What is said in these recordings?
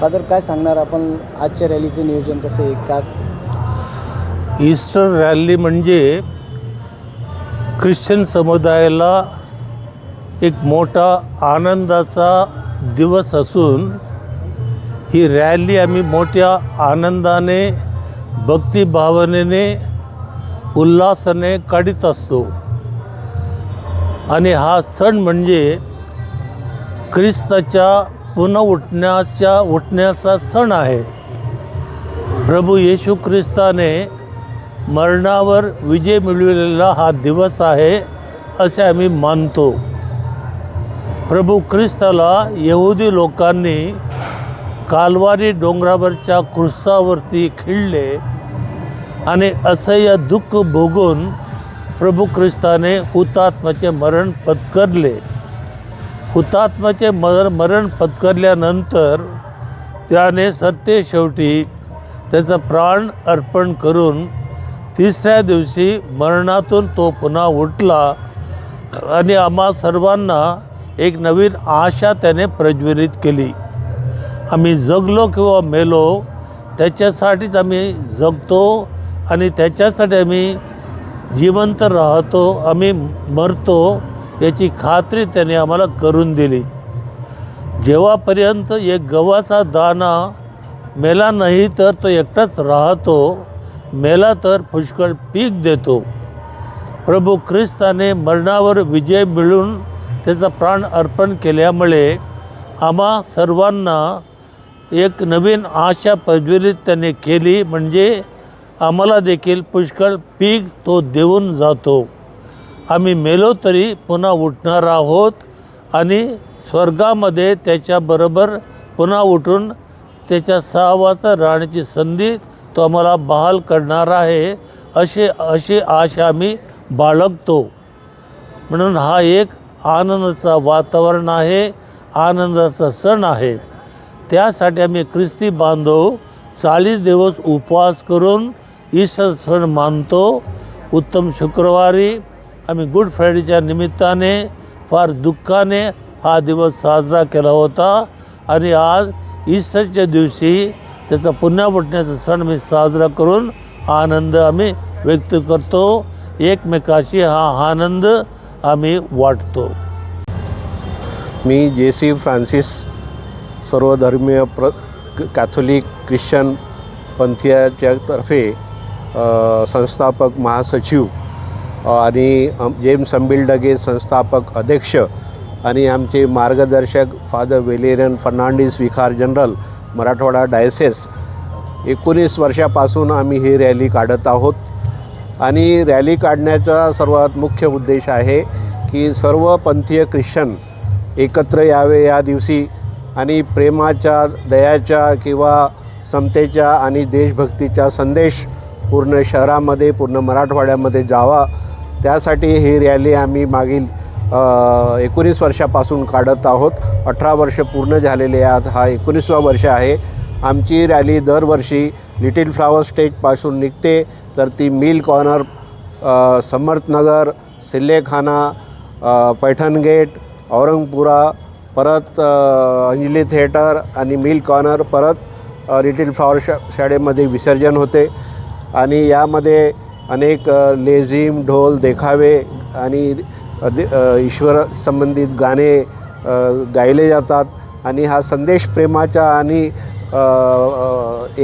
Father काय सांगणार आपण? आजच्या रॅलीचं नियोजन कसं आहे? का ईस्टर रॅली म्हणजे ख्रिश्चन समुदायाला एक मोठा आनंदाचा दिवस असून ही रॅली आम्ही मोठ्या आनंदाने भक्तिभावनेने उल्हासाने काढीत असतो. आणि हा सण म्हणजे ख्रिस्ताच्या पुन्हा उठण्याच्या उठण्याचा सण आहे. प्रभू येशू ख्रिस्ताने मरणावर विजय मिळवलेला हा दिवस आहे असे आम्ही मानतो. प्रभू ख्रिस्ताला यहुदी लोकांनी कालवारी डोंगरावरच्या क्रुसावरती खिळले आणि असह्य दुःख भोगून प्रभू ख्रिस्ताने हुतात्म्याचे मरण पत्करले. हुतात्म्याचे मर मरण पत्करल्यानंतर त्याने सत्य शेवटी त्याचा प्राण अर्पण करून तिसऱ्या दिवशी मरणातून तो पुन्हा उठला आणि आम्हा सर्वांना एक नवीन आशा त्याने प्रज्वलित केली. आम्ही जगलो किंवा मेलो त्याच्यासाठीच आम्ही जगतो आणि त्याच्यासाठी आम्ही जिवंत राहतो आम्ही मरतो याची खात्री त्याने आम्हाला करून दिली. जेव्हापर्यंत एक गव्हाचा दाणा मेला नाही तर तो एकटाच राहतो. मेला तर पुष्कळ पीक देतो. प्रभू ख्रिस्ताने मरणावर विजय मिळून त्याचा प्राण अर्पण केल्यामुळे आम्हा सर्वांना एक नवीन आशा प्रज्वलित त्याने केली म्हणजे आम्हाला देखील पुष्कळ पीक तो देऊन जातो. आम्ही मेलो तरी पुन्हा उठणार आहोत आणि स्वर्गामध्ये त्याच्याबरोबर पुन्हा उठून त्याच्या सहावाचा राहण्याची संधी तो आम्हाला बहाल करणार आहे असे अशी आशा आम्ही बाळगतो. म्हणून हा एक आनंदाचा वातावरण आहे आनंदाचा सण आहे. त्यासाठी आम्ही ख्रिस्ती बांधव चाळीस दिवस उपवास करून ईश्वर सण मानतो. उत्तम शुक्रवारी आम्ही गुड फ्रायडेच्या निमित्ताने फार दुःखाने हा दिवस साजरा केला होता. आणि आज ईस्टरच्या दिवशी त्याचा पुन्हा उठण्याचा सण मी साजरा करून आनंद आम्ही व्यक्त करतो. एकमेकाशी हा आनंद आम्ही वाटतो. मी जे सी फ्रान्सिस सर्वधर्मीय प्र कॅथोलिक ख्रिश्चन पंथीयाच्या तर्फे संस्थापक महासचिव आणि जेम्स अंबिलडगे संस्थापक अध्यक्ष आणि आमचे मार्गदर्शक father Valerian Fernandes vicar general Marathwada diocese. एकोणीस वर्षापासून आम्ही ही रॅली काढत आहोत. आणि रॅली काढण्याचा सर्वात मुख्य उद्देश आहे की सर्व पंथीय ख्रिश्चन एकत्र यावे या दिवशी आणि प्रेमाच्या दयाच्या किंवा समतेच्या आणि देशभक्तीचा संदेश पूर्ण शहरामध्ये पूर्ण मराठवाड्यामध्ये जावा. त्यासाठी ही रॅली आम्ही मागील एकोणीस वर्षापासून काढत आहोत. अठरा वर्ष पूर्ण झालेले आहेत. हा एकोणीसवा वर्ष आहे. आमची रॅली दरवर्षी लिटिल फ्लावर स्टेजपासून निघते. तर ती mill corner Samarthnagar Sillekhana Paithan gate Aurangpura परत अंजली थिएटर आणि मिल कॉर्नर परत लिटिल फ्लॉवर शा शाळेमध्ये विसर्जन होते. आणि यामध्ये अनेक लेझीम लेझिम ढोल देखावे आणि ईश्वर संबंधित गाणे गायले जातात. आणि हा संदेश प्रेमाचा आणि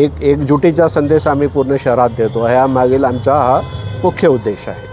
एक एकजुटीचा संदेश आम्ही पूर्ण शहरात देतो. ह्या मागील आमचा हा मुख्य उद्देश आहे.